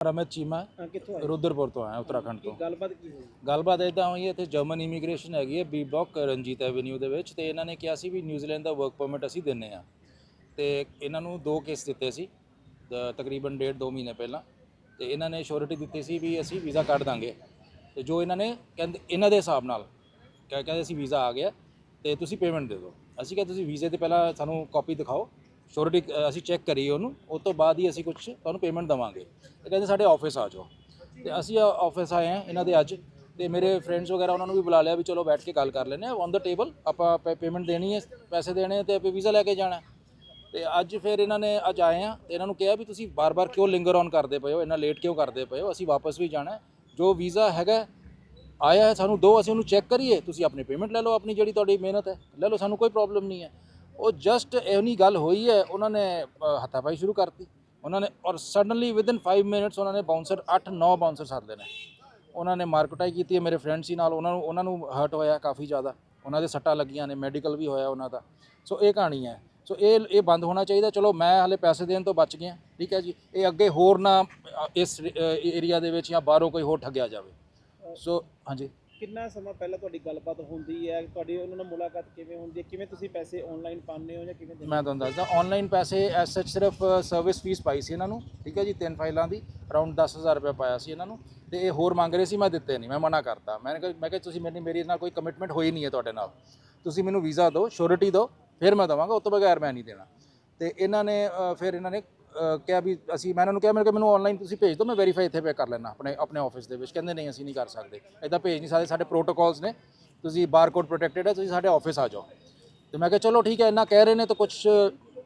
ਰਮਤ ਚੀਮਾ ਹਾਂ, ਕਿੱਥੋਂ ਆਏ? ਰੁਦਰਪੁਰ ਤੋਂ ਆਇਆ ਉੱਤਰਾਖੰਡ ਤੋਂ। ਗੱਲਬਾਤ ਕੀ ਹੋਈ? ਗੱਲਬਾਤ ਇਦਾਂ ਹੋਈ ਹੈ ਇੱਥੇ ਜਰਮਨ ਇਮੀਗ੍ਰੇਸ਼ਨ ਹੈਗੀ ਹੈ ਬੀ ਬਲੌਕ ਰਣਜੀਤ ਐਵਨਿਊ ਦੇ ਵਿੱਚ ਤੇ ਇਹਨਾਂ ਨੇ ਕਿਹਾ ਸੀ ਵੀ ਨਿਊਜ਼ੀਲੈਂਡ ਦਾ ਵਰਕ ਪਰਮਿਟ ਅਸੀਂ ਦਿੰਨੇ ਆ। ਤੇ ਇਹਨਾਂ ਨੂੰ ਦੋ ਕੇਸ ਦਿੱਤੇ ਸੀ ਤਕਰੀਬਨ ਡੇਢ ਦੋ ਮਹੀਨੇ ਪਹਿਲਾਂ। ਤੇ ਇਹਨਾਂ ਨੇ ਸ਼ੋਰਿਟੀ ਦਿੱਤੀ ਸੀ ਵੀ ਅਸੀਂ ਵੀਜ਼ਾ ਕੱਢ ਦਾਂਗੇ। ਤੇ ਜੋ ਇਹਨਾਂ ਨੇ ਕਹਿੰਦੇ ਇਹਨਾਂ ਦੇ ਹਿਸਾਬ ਨਾਲ ਕਹਿ ਕਹਿੰਦੇ ਅਸੀਂ ਵੀਜ਼ਾ ਆ ਗਿਆ ਤੇ ਤੁਸੀਂ ਪੇਮੈਂਟ ਦੇ ਦਿਓ। ਅਸੀਂ ਕਿਹਾ ਤੁਸੀਂ ਵੀਜ਼ੇ ਤੇ ਪਹਿਲਾਂ ਸਾਨੂੰ ਕਾਪੀ ਦਿਖਾਓ। ਸ਼ੋਰਿਟੀ ਅਸੀਂ ਚੈੱਕ ਕਰੀਏ ਉਹਨੂੰ ਉਸ ਤੋਂ ਬਾਅਦ ਹੀ ਅਸੀਂ ਕੁਝ ਤੁਹਾਨੂੰ ਪੇਮੈਂਟ ਦੇਵਾਂਗੇ। ਇਹ ਕਹਿੰਦੇ ਸਾਡੇ ਆਫਿਸ ਆ ਜਾਓ। ਤੇ ਅਸੀਂ ਆਫਿਸ ਆਏ ਹਾਂ ਇਹਨਾਂ ਦੇ ਅੱਜ। ਤੇ ਮੇਰੇ ਫਰੈਂਡਸ ਵਗੈਰਾ ਉਹਨਾਂ ਨੂੰ ਵੀ ਬੁਲਾ ਲਿਆ ਵੀ ਚਲੋ ਬੈਠ ਕੇ ਗੱਲ ਕਰ ਲੈਂਦੇ ਆ ਔਨ ਦਾ ਟੇਬਲ ਆਪਾਂ ਪੇਮੈਂਟ ਦੇਣੀ ਹੈ, ਪੈਸੇ ਦੇਣੇ ਆ ਤੇ ਆਪਾਂ ਵੀਜ਼ਾ ਲੈ ਕੇ ਜਾਣਾ ਹੈ। ਤੇ ਅੱਜ ਫਿਰ ਇਹਨਾਂ ਨੇ ਅੱਜ ਆਏ ਆ ਤੇ ਇਹਨਾਂ ਨੂੰ ਕਿਹਾ ਵੀ ਤੁਸੀਂ ਬਾਰ-ਬਾਰ ਕਿਉਂ ਲਿੰਗਰ ਔਨ ਕਰਦੇ ਪਏ ਹੋ? ਇੰਨਾ ਲੇਟ ਕਿਉਂ ਕਰਦੇ ਪਏ ਹੋ? ਅਸੀਂ ਵਾਪਸ ਵੀ ਜਾਣਾ ਜੋ ਵੀਜ਼ਾ ਹੈਗਾ, ਆਇਆ ਹੈ ਸਾਨੂੰ ਦੋ, ਅਸੀਂ ਉਹਨੂੰ ਚੈੱਕ ਕਰੀਏ। ਤੁਸੀਂ ਆਪਣੀ ਪੇਮੈਂਟ ਲੈ ਲਓ, ਆਪਣੀ ਜਿਹੜੀ ਤੁਹਾਡੀ ਮਿਹਨਤ ਹੈ। ਲੈ ਲਓ, ਸਾਨੂੰ ਕੋਈ ਪ੍ਰੋਬਲਮ ਨਹੀਂ ਹੈ। ਉਹ ਜਸਟ ਐਵਨੀ ਗੱਲ ਹੋਈ ਹੈ, ਉਹਨਾਂ ਨੇ ਹੱਥਾਪਾਈ ਸ਼ੁਰੂ ਕਰਤੀ। ਉਹਨਾਂ ਨੇ, ਔਰ ਸਡਨਲੀ ਵਿਦਨ 5 ਮਿੰਟਸ ਉਹਨਾਂ ਨੇ ਬਾਉਂਸਰ 8-9 ਬਾਉਂਸਰ ਸੱਦ ਨੇ ਉਹਨਾਂ ਨੇ ਮਾਰਕਟਾਈ ਕੀਤੀ ਹੈ ਮੇਰੇ ਫਰੈਂਡ ਸੀ ਨਾਲ, ਉਹਨਾਂ ਨੂੰ ਉਹਨਾਂ ਨੂੰ ਹਰਟ ਹੋਇਆ ਕਾਫੀ ਜ਼ਿਆਦਾ। ਉਹਨਾਂ ਦੇ ਸੱਟਾਂ ਲੱਗੀਆਂ ਨੇ ਮੈਡੀਕਲ ਵੀ ਹੋਇਆ ਉਹਨਾਂ ਦਾ। ਸੋ ਇਹ ਕਹਾਣੀ ਹੈ। ਸੋ ਇਹ ਇਹ ਬੰਦ ਹੋਣਾ ਚਾਹੀਦਾ। ਚਲੋ ਮੈਂ ਹਲੇ ਪੈਸੇ ਦੇਣ ਤੋਂ ਬਚ ਗਿਆ, ਠੀਕ ਹੈ ਜੀ। ਇਹ ਅੱਗੇ ਹੋਰ ਨਾ ਇਸ ਏਰੀਆ ਦੇ ਵਿੱਚ ਜਾਂ ਬਾਹਰੋਂ ਕੋਈ ਹੋਰ ਠੱਗਿਆ ਜਾਵੇ। ਸੋ ਹਾਂਜੀ। ਕਿੰਨਾ ਸਮਾਂ ਪਹਿਲਾਂ ਤੁਹਾਡੀ ਗੱਲਬਾਤ ਹੁੰਦੀ ਹੈ? ਤੁਹਾਡੀ ਉਹਨਾਂ ਨਾਲ ਮੁਲਾਕਾਤ ਕਿਵੇਂ ਹੁੰਦੀ ਹੈ? ਕਿਵੇਂ ਤੁਸੀਂ ਪੈਸੇ ਆਨਲਾਈਨ ਪਾਉਂਦੇ ਹੋ ਜਾਂ ਕਿਵੇਂ ਦਿੰਦੇ ਮੈਂ ਤੁਹਾਨੂੰ ਦੱਸਦਾ ਆਨਲਾਈਨ ਪੈਸੇ ਐਸ ਸੱਚ ਸਿਰਫ ਸਰਵਿਸ ਫੀਸ ਪਾਈ ਸੀ ਇਹਨਾਂ ਨੂੰ ਠੀਕ ਹੈ ਜੀ? ਤਿੰਨ ਫਾਈਲਾਂ ਦੀ ਅਰਾਊਂਡ 10000 ਰੁਪਏ ਪਾਇਆ ਸੀ ਇਹਨਾਂ ਨੂੰ ਤੇ ਇਹ ਹੋਰ ਮੰਗ ਰਹੇ ਸੀ ਮੈਂ ਦਿੱਤੇ ਨਹੀਂ ਮੈਂ ਮਨਾ ਕਰਤਾ। ਮੈਂ ਕਿਹਾ ਮੈਂ ਕਿਹਾ ਤੁਸੀਂ ਮੇਰੀ ਮੇਰੀ ਨਾਲ ਕੋਈ ਕਮਿਟਮੈਂਟ ਹੋਈ ਨਹੀਂ ਹੈ ਤੁਹਾਡੇ ਨਾਲ। ਤੁਸੀਂ ਮੈਨੂੰ ਵੀਜ਼ਾ ਦਿਓ ਸ਼ੋਰਿਟੀ ਦਿਓ ਫਿਰ ਮੈਂ ਦਵਾਂਗਾ ਉਸ ਤੋਂ ਬਗੈਰ ਮੈਂ ਨਹੀਂ ਦੇਣਾ। ਤੇ ਇਹਨਾਂ ਨੇ ਫਿਰ ਇਹਨਾਂ ਨੇ ਕਿਹਾ ਵੀ ਅਸੀਂ ਮੈਂ ਇਹਨਾਂ ਨੂੰ ਕਿਹਾ, ਮੈਂ ਕਿ ਮੈਨੂੰ ਆਨਲਾਈਨ ਤੁਸੀਂ ਭੇਜ ਦਿਓ, ਮੈਂ ਵੈਰੀਫਾਈ ਇੱਥੇ ਪੇ ਕਰ ਲੈਣਾ ਆਪਣੇ ਆਪਣੇ ਆਫਿਸ ਦੇ ਵਿੱਚ। ਕਹਿੰਦੇ, ਨਹੀਂ, ਅਸੀਂ ਨਹੀਂ ਕਰ ਸਕਦੇ। ਇਦਾਂ ਭੇਜ ਨਹੀਂ ਸਕਦੇ, ਸਾਡੇ ਪ੍ਰੋਟੋਕਾਲਸ ਨੇ। ਤੁਸੀਂ ਬਾਰਕੋਡ ਪ੍ਰੋਟੈਕਟਡ ਹੈ, ਤੁਸੀਂ ਸਾਡੇ ਆਫਿਸ ਆ ਜਾਓ। ਤੇ ਮੈਂ ਕਿਹਾ, ਚਲੋ, ਠੀਕ ਹੈ, ਇੰਨਾ ਕਹਿ ਰਹੇ ਨੇ ਤਾਂ ਕੁਝ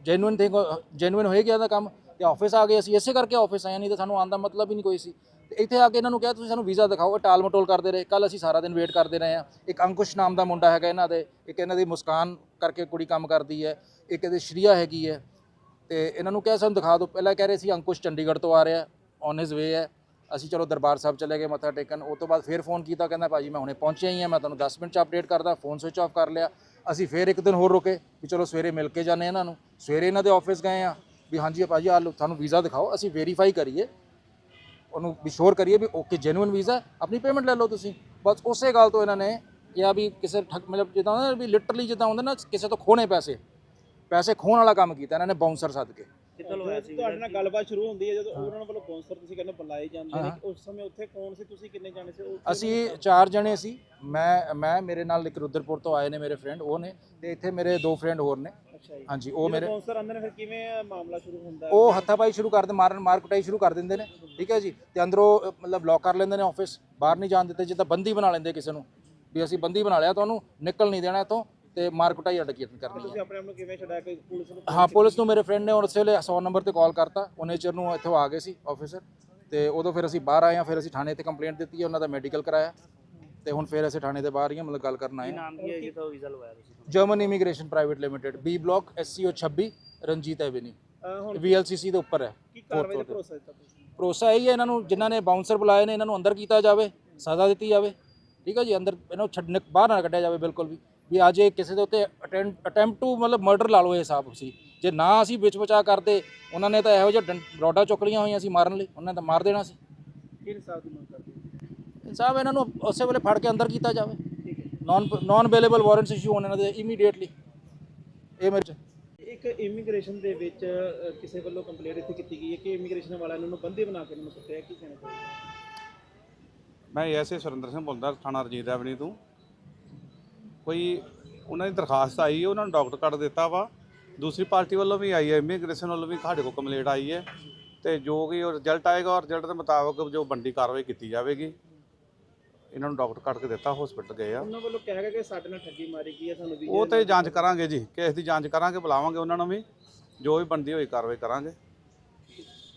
ਜੈਨੂਇਨ ਥਿੰਗ ਜੈਨੂਇਨ ਹੋਏ ਗਿਆ ਦਾ ਕੰਮ। ਤੇ ਆਫਿਸ ਆ ਗਏ, ਅਸੀਂ ਇਸੇ ਕਰਕੇ ਆਫਿਸ ਆਏ ਨਹੀਂ ਤਾਂ ਸਾਨੂੰ ਆਉਣ ਦਾ ਮਤਲਬ ਹੀ ਨਹੀਂ ਕੋਈ ਸੀ। ਤੇ ਇੱਥੇ ਆ ਕੇ ਇਹਨਾਂ ਨੂੰ ਕਿਹਾ, ਤੁਸੀਂ ਸਾਨੂੰ ਵੀਜ਼ਾ ਦਿਖਾਓ, ਇਹ ਟਾਲ ਮਟੋਲ ਕਰਦੇ ਰਹੇ। ਕੱਲ ਅਸੀਂ ਸਾਰਾ ਦਿਨ ਵੇਟ ਕਰਦੇ ਰਹੇ ਆ ਇੱਕ ਅੰਕੁਸ਼ ਨਾਮ ਦਾ ਮੁੰਡਾ ਹੈਗਾ ਇਹਨਾਂ ਦੇ, ਇੱਕ ਇਹਨਾਂ ਦੀ ਮੁਸਕਾਨ ਕਰਕੇ ਕੁੜੀ ਕੰਮ ਕਰਦੀ ਹੈ, ਇੱਕ ਇਹਦੇ ਸ਼੍ਰੀਆ ਹੈਗੀ ਹੈ। ਤੇ ਇਹਨਾਂ ਨੂੰ ਕਿਹਾ ਸਾਨੂੰ ਦਿਖਾ ਦਿਓ। ਪਹਿਲਾਂ ਕਹਿ ਰਹੇ ਸੀ, ਅੰਕੁਸ਼ ਚੰਡੀਗੜ੍ਹ ਤੋਂ ਆ ਰਿਹਾ ਔਨ ਹਿਸ ਵੇ ਹੈ। ਅਸੀਂ ਚਲੋ ਦਰਬਾਰ ਸਾਹਿਬ ਚਲੇ ਗਏ, ਮੱਥਾ ਟੇਕਣ। ਉਸ ਤੋਂ ਬਾਅਦ ਫਿਰ ਫੋਨ ਕੀਤਾ, ਕਹਿੰਦਾ ਭਾਜੀ ਮੈਂ ਹੁਣੇ ਪਹੁੰਚਿਆ ਹੀ ਹਾਂ, ਮੈਂ ਤੁਹਾਨੂੰ 10 ਮਿੰਟ ਚ ਅਪਡੇਟ ਕਰਦਾ ਫੋਨ ਸਵਿਚ ਆਫ ਕਰ ਲਿਆ। ਅਸੀਂ ਫਿਰ ਇੱਕ ਦਿਨ ਹੋਰ ਰੁਕੇ ਵੀ ਚਲੋ ਸਵੇਰੇ ਮਿਲ ਕੇ ਜਾਂਦੇ ਹਾਂ ਇਹਨਾਂ ਨੂੰ। ਸਵੇਰੇ ਇਹਨਾਂ ਦੇ ਆਫਿਸ ਗਏ ਆ ਵੀ ਹਾਂਜੀ ਭਾਜੀ, ਆ ਲਓ, ਤੁਹਾਨੂੰ ਵੀਜ਼ਾ ਦਿਖਾਓ। ਅਸੀਂ ਵੈਰੀਫਾਈ ਕਰੀਏ। ਉਹਨੂੰ ਵੀ ਸ਼ੋਰ ਕਰੀਏ ਵੀ ਓਕੇ ਜੈਨੂਇਨ ਵੀਜ਼ਾ ਆਪਣੀ ਪੇਮੈਂਟ ਲੈ ਲਓ ਤੁਸੀਂ। ਬਸ ਉਸੇ ਗੱਲ ਤੋਂ ਇਹਨਾਂ ਨੇ ਜਾਂ ਵੀ ਕਿਸੇ ਠੱਗ ਮਤਲਬ ਜਿੱਦਾਂ ਹੁੰਦਾ ਨਾ ਵੀ ਲਿਟਰਲੀ ਜਿੱਦਾਂ ਹੁੰਦਾ ਨਾ, ਕਿਸੇ ਤੋਂ ਖੋਣੇ ਪੈਸੇ। ਪੈਸੇ ਖੋਣ ਵਾਲਾ ਕੰਮ ਕੀਤਾ ਇਹਨਾਂ ਨੇ ਬਾਉਂਸਰ ਸੱਦ ਕੇ। ਕਿੱਦਾਂ ਹੋਇਆ ਸੀ? ਤੁਹਾਡੇ ਨਾਲ ਗੱਲਬਾਤ ਸ਼ੁਰੂ ਹੁੰਦੀ ਹੈ ਜਦੋਂ ਉਹਨਾਂ ਵੱਲੋਂ ਬੌਂਸਰ ਤੁਸੀਂ ਕਹਿੰਦੇ ਬੁਲਾਏ ਜਾਂਦੇ ਨੇ। ਉਸ ਸਮੇਂ ਉੱਥੇ ਕੌਣ ਸੀ? ਤੁਸੀਂ ਕਿੰਨੇ ਜਾਣੇ ਸੀ? ਅਸੀਂ ਚਾਰ ਜਣੇ ਸੀ। ਮੈਂ ਮੈਂ ਮੇਰੇ ਨਾਲ ਇੱਕ ਰੁਦਰਪੁਰ ਤੋਂ ਆਏ ਨੇ ਮੇਰੇ ਫਰੈਂਡ ਉਹ ਨੇ ਤੇ ਇੱਥੇ ਮੇਰੇ ਦੋ ਫਰੈਂਡ ਹੋਰ ਨੇ। ਹਾਂਜੀ ਉਹ ਮੇਰੇ ਬੌਂਸਰ ਆਉਂਦੇ ਨੇ ਫਿਰ ਕਿਵੇਂ ਮਾਮਲਾ ਸ਼ੁਰੂ ਹੁੰਦਾ ਉਹ ਹੱਥਾਪਾਈ ਸ਼ੁਰੂ ਕਰ ਮਾਰਨ ਮਾਰ ਕੁਟਾਈ ਸ਼ੁਰੂ ਕਰ ਦਿੰਦੇ ਨੇ ਠੀਕ ਹੈ ਜੀ? ਤੇ ਅੰਦਰੋਂ ਮਤਲਬ ਬਲੌਕ ਕਰ ਲੈਂਦੇ ਨੇ ਆਫਿਸ ਬਾਹਰ ਨਹੀਂ ਜਾਣ ਦਿੱਤੇ ਜਿੱਦਾਂ ਬੰਦੀ ਬਣਾ ਲੈਂਦੇ ਕਿਸੇ ਨੂੰ ਵੀ ਅਸੀਂ ਬੰਦੀ ਬਣਾ ਲਿਆ ਤੁਹਾਨੂੰ ਨਿਕਲ ਨਹੀਂ ਦੇਣਾ ਇੱਥੋਂ ਤੇ ਮਾਰ ਕੁਟਾਈ ਕੀ ਕਰਨੀ ਤੁਸੀਂ ਹੈ। ਆਪਣੇ ਆਪ ਨੂੰ ਕਿਵੇਂ ਛਡਾਇਆ ਕੋਈ ਪੁਲਿਸ ਨੂੰ ਹਾਂ ਪੁਲਿਸ ਨੂੰ ਮੇਰੇ ਫਰੈਂਡ ਨੇ ਉਸੇ ਵੇਲੇ 100 ਨੰਬਰ ਤੇ ਕਾਲ ਕਰਤਾ। ਉਹ ਨੇਚਰ ਨੂੰ ਇੱਥੋਂ ਆ ਗਏ ਸੀ ਆਫੀਸਰ ਤੇ ਉਦੋਂ ਫਿਰ ਅਸੀਂ ਬਾਹਰ ਆਏ ਹਾਂ ਫਿਰ ਅਸੀਂ ਥਾਣੇ ਤੇ ਕੰਪਲੇਂਟ ਦਿੱਤੀ ਹੈ ਉਹਨਾਂ ਦਾ ਮੈਡੀਕਲ ਕਰਾਇਆ। ਤੇ ਹੁਣ ਫਿਰ ਅਸੀਂ ਥਾਣੇ ਦੇ ਬਾਹਰ ਹੀ ਹਾਂ ਮਤਲਬ ਗੱਲ ਕਰਨ ਆਏ ਹਾਂ। ਨਾਮ ਕੀ ਹੈ ਜਿਹਦਾ ਵੀਜ਼ਾ ਲਵਾਇਆ ਤੁਸੀਂ? German immigration private limited B block SCO 26 Ranjit avenue uh ਹੁਣ ਵੀਐਲਸੀਸੀ ਦੇ ਉੱਪਰ ਹੈ ਕੀ ਕਾਰਵਾਈ ਦਾ ਭਰੋਸਾ ਦਿੱਤਾ ਤੁਸੀਂ ਭਰੋਸਾ ਇਹ ਹੀ ਹੈ ਇਹਨਾਂ ਨੂੰ ਜਿਨ੍ਹਾਂ ਨੇ ਬਾਉਂਸਰ ਬੁਲਾਏ ਨੇ ਇਹਨਾਂ ਨੂੰ ਅੰਦਰ ਕੀਤਾ ਜਾਵੇ ਸਜ਼ਾ ਦਿੱਤੀ ਜਾਵੇ। ਠੀਕ ਹੈ ਜੀ ਅੰਦਰ ਇਹਨਾਂ ਨੂੰ ਛੱਡ ਬਾਹਰ ਨਾ ਕੱਢਿਆ ਜਾਵੇ ਬਿਲਕੁਲ ਵੀ। ਵੀ ਅੱਜ ਇਹ ਕਿਸੇ ਦੇ ਉੱਤੇ ਅਟੈਂਪਟ ਟੂ ਮਤਲਬ ਮਰਡਰ ਲਾ ਲਓ ਇਹ ਹਿਸਾਬ ਸੀ। ਜੇ ਨਾ ਅਸੀਂ ਵਿੱਚ ਬਚਾ ਕਰਦੇ ਉਹਨਾਂ ਨੇ ਤਾਂ ਇਹੋ ਜਿਹਾ ਰੋਡਾ ਚੁੱਕ ਲਈਆਂ ਹੋਈਆਂ ਸੀ ਮਾਰਨ ਲਈ ਉਹਨਾਂ ਨੇ ਤਾਂ ਮਾਰ ਦੇਣਾ ਸੀ। ਕੀ ਇਨਸਾਫ ਦੀ ਮੰਗ ਕਰਦੇ ਹੋ? ਇਨਸਾਫ ਇਹਨਾਂ ਨੂੰ ਉਸੇ ਵੇਲੇ ਫੜ ਕੇ ਅੰਦਰ ਕੀਤਾ ਜਾਵੇ। Non non available warrants issue ਹੋਣ ਇਹਨਾਂ ਦੇ ਇਮੀਡੀਏਟਲੀ ਇਹ ਮੇਰੇ 'ਚ। ਇੱਕ ਇਮੀਗ੍ਰੇਸ਼ਨ ਦੇ ਵਿੱਚ ਕਿਸੇ ਵੱਲੋਂ ਕੰਪਲੇਂਟ ਇੱਥੇ ਕੀਤੀ ਗਈ ਹੈ ਕਿ ਇਮੀਗ੍ਰੇਸ਼ਨ ਵਾਲਿਆਂ ਨੂੰ ਬੰਦੀ ਬਣਾ ਕੇ ਇਹਨਾਂ ਨੂੰ ਕੁੱਟਿਆ ਕੀ ਕਹਿਣਾ ਚਾਹੁੰਦੇ ਮੈਂ ਐਸਏ ਸੁਰਿੰਦਰ ਸਿੰਘ ਬੋਲਦਾ ਥਾਣਾ ਰਜੀਤ ਐਵਨੀ ਤੋਂ। ਕੋਈ ਉਹਨਾਂ ਦੀ ਦਰਖਾਸਤ ਆਈ ਹੈ ਉਹਨਾਂ ਨੂੰ ਡਾਕਟਰ ਕੱਟ ਦਿੱਤਾ ਵਾ। ਦੂਸਰੀ ਪਾਰਟੀ ਵੱਲੋਂ ਵੀ ਆਈ ਹੈ ਇਮੀਗ੍ਰੇਸ਼ਨ ਵੱਲੋਂ ਵੀ ਸਾਡੇ ਕੋਲ ਕੰਪਲੇਂਟ ਆਈ ਹੈ। ਤੇ ਜੋ ਕਿ ਉਹ ਰਿਜ਼ਲਟ ਆਏਗਾ ਔਰ ਰਿਜ਼ਲਟ ਦੇ ਮੁਤਾਬਕ ਜੋ ਬੰਦੀ ਕਾਰਵਾਈ ਕੀਤੀ ਜਾਵੇਗੀ। ਇਹਨਾਂ ਨੂੰ ਡਾਕਟਰ ਕੱਟ ਕੇ ਦਿੱਤਾ ਹਸਪੀਟਲ ਗਏ ਆ। ਉਹਨਾਂ ਵੱਲੋਂ ਕਿਹਾ ਗਿਆ ਕਿ ਸਾਡੇ ਨਾਲ ਠੱਗੀ ਮਾਰੀ ਗਈ ਹੈ ਸਾਨੂੰ ਉਹ ਤੇ ਜਾਂਚ ਕਰਾਂਗੇ ਜੀ ਕੇਸ ਦੀ ਜਾਂਚ ਕਰਾਂਗੇ ਬੁਲਾਵਾਂਗੇ ਉਹਨਾਂ ਨੂੰ ਵੀ। ਜੋ ਵੀ ਬੰਦੀ ਹੋਈ ਕਾਰਵਾਈ ਕਰਾਂਗੇ।